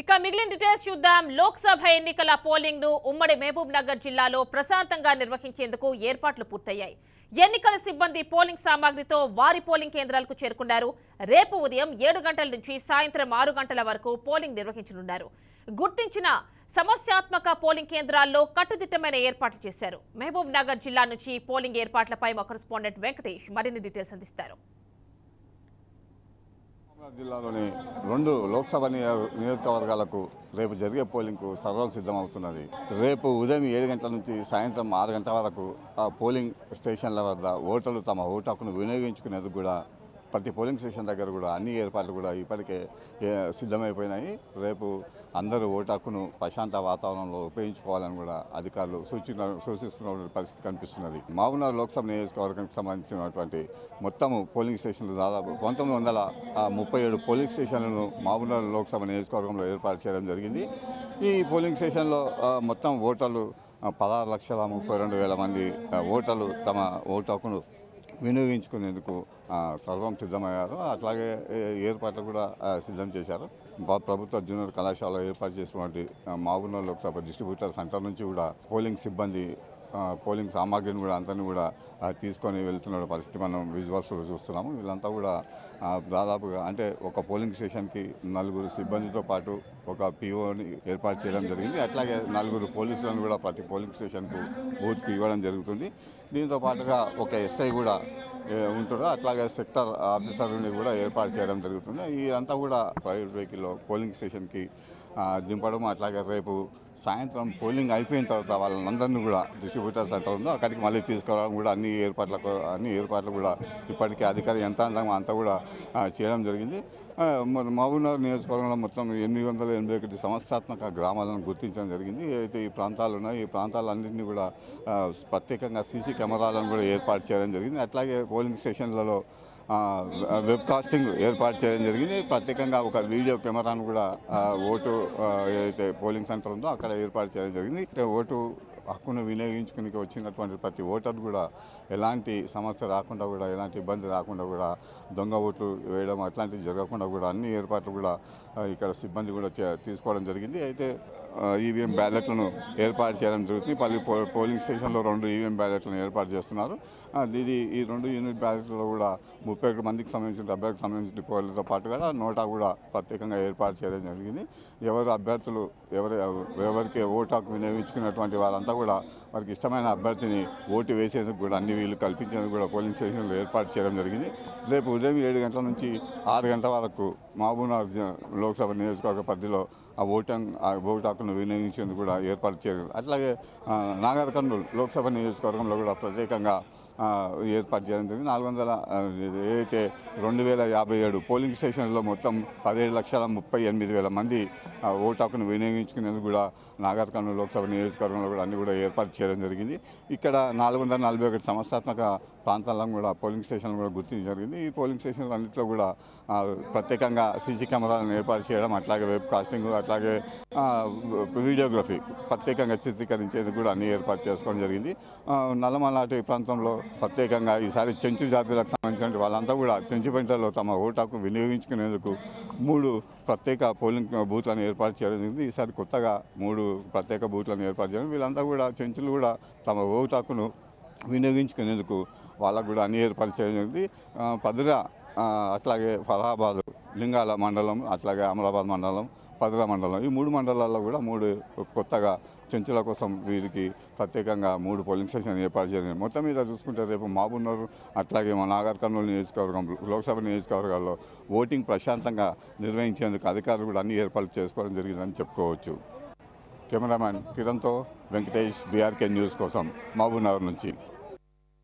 ఇక మిగిలిన డీటెయిల్స్ చూద్దాం. లోక్సభ ఎన్నికల పోలింగ్ను ఉమ్మడి మహబూబ్ నగర్ జిల్లాలో ప్రశాంతంగా నిర్వహించేందుకు ఏర్పాట్లు పూర్తయ్యాయి. ఎన్నికల సిబ్బంది పోలింగ్ సామాగ్రితో వారి పోలింగ్ కేంద్రాలకు చేరుకున్నారు. రేపు ఉదయం ఏడు గంటల నుంచి సాయంత్రం ఆరు గంటల వరకు పోలింగ్ నిర్వహించనున్నారు. గుర్తించిన సమస్యాత్మక పోలింగ్ కేంద్రాల్లో కట్టుదిట్టమైన ఏర్పాట్లు చేశారు. మహబూబ్ నగర్ జిల్లా నుంచి పోలింగ్ ఏర్పాట్లపై మా కరెస్పాండెంట్ వెంకటేష్ మరిన్ని డీటెయిల్స్ అందిస్తారు. జిల్లాలోని రెండు లోక్సభ నియోజకవర్గాలకు రేపు జరిగే పోలింగ్కు సర్వం సిద్ధమవుతున్నది. రేపు ఉదయం ఏడు గంటల నుంచి సాయంత్రం ఆరు గంటల వరకు ఆ పోలింగ్ స్టేషన్ల వద్ద ఓటర్లు తమ ఓటు హక్కును వినియోగించుకునేందుకు కూడా ప్రతి పోలింగ్ స్టేషన్ దగ్గర కూడా అన్ని ఏర్పాట్లు కూడా ఇప్పటికే సిద్ధమైపోయినాయి. రేపు అందరూ ఓటు హక్కును ప్రశాంత వాతావరణంలో ఉపయోగించుకోవాలని కూడా అధికారులు సూచన సూచిస్తున్న పరిస్థితి కనిపిస్తున్నది. మహబూబ్నగర్ లోక్సభ నియోజకవర్గానికి సంబంధించినటువంటి మొత్తము పోలింగ్ స్టేషన్లు దాదాపు పంతొమ్మిది వందల ముప్పై ఏడు పోలింగ్ స్టేషన్లను మహబూబ్నగర్ లోక్సభ నియోజకవర్గంలో ఏర్పాటు చేయడం జరిగింది. ఈ పోలింగ్ స్టేషన్లో మొత్తం ఓటర్లు పదహారు లక్షల ముప్పై రెండు వేల మంది ఓటర్లు తమ ఓటు హక్కును వినియోగించుకునేందుకు సర్వం సిద్ధమయ్యారు. అట్లాగే ఏర్పాట్లు కూడా సిద్ధం చేశారు. బా- ప్రభుత్వ జూనియర్ కళాశాల ఏర్పాటు చేసినటువంటి ఆ, లోక్సభ డిస్ట్రిబ్యూటర్ సెంటర్ నుంచి కూడా పోలింగ్ సిబ్బంది పోలింగ్ సామాగ్రిని కూడా అంతని కూడా తీసుకొని వెళ్తున్న పరిస్థితి మనం విజువల్స్లో చూస్తున్నాము. వీళ్ళంతా కూడా దాదాపుగా అంటే ఒక పోలింగ్ స్టేషన్కి నలుగురు సిబ్బందితో పాటు ఒక పిఓని ఏర్పాటు చేయడం జరిగింది. అట్లాగే నలుగురు పోలీసులను కూడా ప్రతి పోలింగ్ స్టేషన్కు బూత్కి ఇవ్వడం జరుగుతుంది. దీంతో పాటుగా ఒక ఎస్ఐ కూడా ఉంటారు అట్లాగే సెక్టర్ ఆఫీసర్ని కూడా ఏర్పాటు చేయడం జరుగుతుంది. ఇదంతా కూడా ప్రైవేట్ వెహికల్లో పోలింగ్ స్టేషన్కి దింపడం అట్లాగే రేపు సాయంత్రం పోలింగ్ అయిపోయిన తర్వాత వాళ్ళందరినీ కూడా డిస్ట్రిబ్యూటర్ సెంటర్ ఉందో అక్కడికి మళ్ళీ తీసుకురావడం కూడా అన్ని ఏర్పాట్లకు అన్ని ఏర్పాట్లు కూడా ఇప్పటికే అధికార యంత్రాంగం అంతా కూడా చేయడం జరిగింది. మరి మహబూబ్నగర్ నియోజకవర్గంలో మొత్తం ఎనిమిది వందల ఎనభై ఒకటి సమస్యాత్మక గ్రామాలను గుర్తించడం జరిగింది. అయితే ఈ ప్రాంతాలు ఉన్నాయి ఈ ప్రాంతాలన్నింటినీ కూడా ప్రత్యేకంగా సీసీ కెమెరాలను కూడా ఏర్పాటు చేయడం జరిగింది. అట్లాగే పోలింగ్ స్టేషన్లలో వెబ్ కాస్టింగ్ ఏర్పాటు చేయడం జరిగింది. ప్రత్యేకంగా ఒక వీడియో కెమెరాను కూడా ఓటు ఏదైతే పోలింగ్ సెంటర్ ఉందో అక్కడ ఏర్పాటు చేయడం జరిగింది. ఓటు హక్కును వినియోగించుకుని వచ్చినటువంటి ప్రతి ఓటర్ కూడా ఎలాంటి సమస్య రాకుండా కూడా ఎలాంటి ఇబ్బంది రాకుండా కూడా దొంగ ఓట్లు వేయడం అట్లాంటివి జరగకుండా కూడా అన్ని ఏర్పాట్లు కూడా ఇక్కడ సిబ్బంది కూడా తీసుకోవడం జరిగింది. అయితే ఈవీఎం బ్యాలెట్లను ఏర్పాటు చేయడం జరుగుతుంది. పల్లి పో పోలింగ్ స్టేషన్లో రెండు ఈవీఎం బ్యాలెట్లను ఏర్పాటు చేస్తున్నారు. ఇది ఈ రెండు యూనిట్ బ్యాలెట్లలో కూడా ముప్పై ఒకటి మందికి సంబంధించిన అభ్యర్థులకు సంబంధించిన పోలతో పాటుగా నోటా కూడా ప్రత్యేకంగా ఏర్పాటు చేయడం జరిగింది. ఎవరు అభ్యర్థులు ఎవరు ఎవరికి ఓటాకు వినియోగించుకున్నటువంటి వాళ్ళంతా కూడా వారికి ఇష్టమైన అభ్యర్థిని ఓటు వేసేందుకు కూడా అన్ని వీళ్ళు కల్పించేందుకు కూడా పోలింగ్ స్టేషన్లు ఏర్పాటు చేయడం జరిగింది. రేపు ఉదయం ఏడు గంటల నుంచి ఆరు గంటల వరకు మహబూబ్నగర్ జ- లోక్సభ నియోజకవర్గ పరిధిలో ఆ ఓటం ఆ ఓటు హక్కును వినియోగించేందుకు కూడా ఏర్పాటు చేయడం అట్లాగే ఆ, నాగర్ కర్నూలు లోక్సభ నియోజకవర్గంలో కూడా ప్రత్యేకంగా ఏర్పాటు చేయడం జరిగింది. నాలుగు వందల ఏదైతే రెండు వేల యాభై ఏడు పోలింగ్ స్టేషన్లో మొత్తం పదిహేడు లక్షల ముప్పై ఎనిమిది వేల మంది ఓటు హక్కును వినియోగించుకునేందుకు కూడా నాగర్ కర్నూలు లోక్సభ నియోజకవర్గంలో కూడా అన్ని కూడా ఏర్పాటు చేయడం జరిగింది. ఇక్కడ నాలుగు వందల నలభై ఒకటి సమస్యాత్మక ప్రాంతాలను కూడా పోలింగ్ స్టేషన్లు కూడా గుర్తించడం జరిగింది. ఈ పోలింగ్ స్టేషన్లు అన్నింటిలో కూడా ప్రత్యేకంగా సీసీ కెమెరాలను ఏర్పాటు చేయడం అట్లాగే వెబ్ కాస్టింగ్ అట్లాగే వీడియోగ్రఫీ ప్రత్యేకంగా చిత్రీకరించేందుకు కూడా అన్ని ఏర్పాటు చేసుకోవడం జరిగింది. ఆ, నల్లమలాటి ప్రాంతంలో ప్రత్యేకంగా ఈసారి చెంచు జాతులకు సంబంధించిన వాళ్ళంతా కూడా చెంచు పెంటలో తమ ఓటాకు వినియోగించుకునేందుకు మూడు ప్రత్యేక పోలింగ్ బూత్లను ఏర్పాటు చేయడం జరిగింది. ఈసారి కొత్తగా మూడు ప్రత్యేక బూత్లను ఏర్పాటు చేయడం వీళ్ళంతా కూడా చెంచులు కూడా తమ ఓటాకును వినియోగించుకునేందుకు వాళ్ళకు కూడా అన్ని ఏర్పాటు చేయడం జరిగింది. పదుర అట్లాగే ఫలాబాద్ లింగాల మండలం అట్లాగే అమరాబాద్ మండలం పదుర మండలం ఈ మూడు మండలాల్లో కూడా మూడు కొత్తగా చెంచుల కోసం వీరికి ప్రత్యేకంగా మూడు పోలింగ్ స్టేషన్ ఏర్పాటు చేయడం మొత్తం మీద చూసుకుంటే రేపు మాబున్నారు అట్లాగే మా నాగర్ కర్నూలు నియోజకవర్గం లోక్సభ నియోజకవర్గాల్లో ఓటింగ్ ప్రశాంతంగా నిర్వహించేందుకు అధికారులు కూడా అన్ని ఏర్పాట్లు చేసుకోవడం జరిగిందని చెప్పుకోవచ్చు. కెమెరామ్యాన్ కిరణ్తో వెంకటేష్ బీఆర్కే న్యూస్ కోసం మహబూబ్నగర్ నుంచి.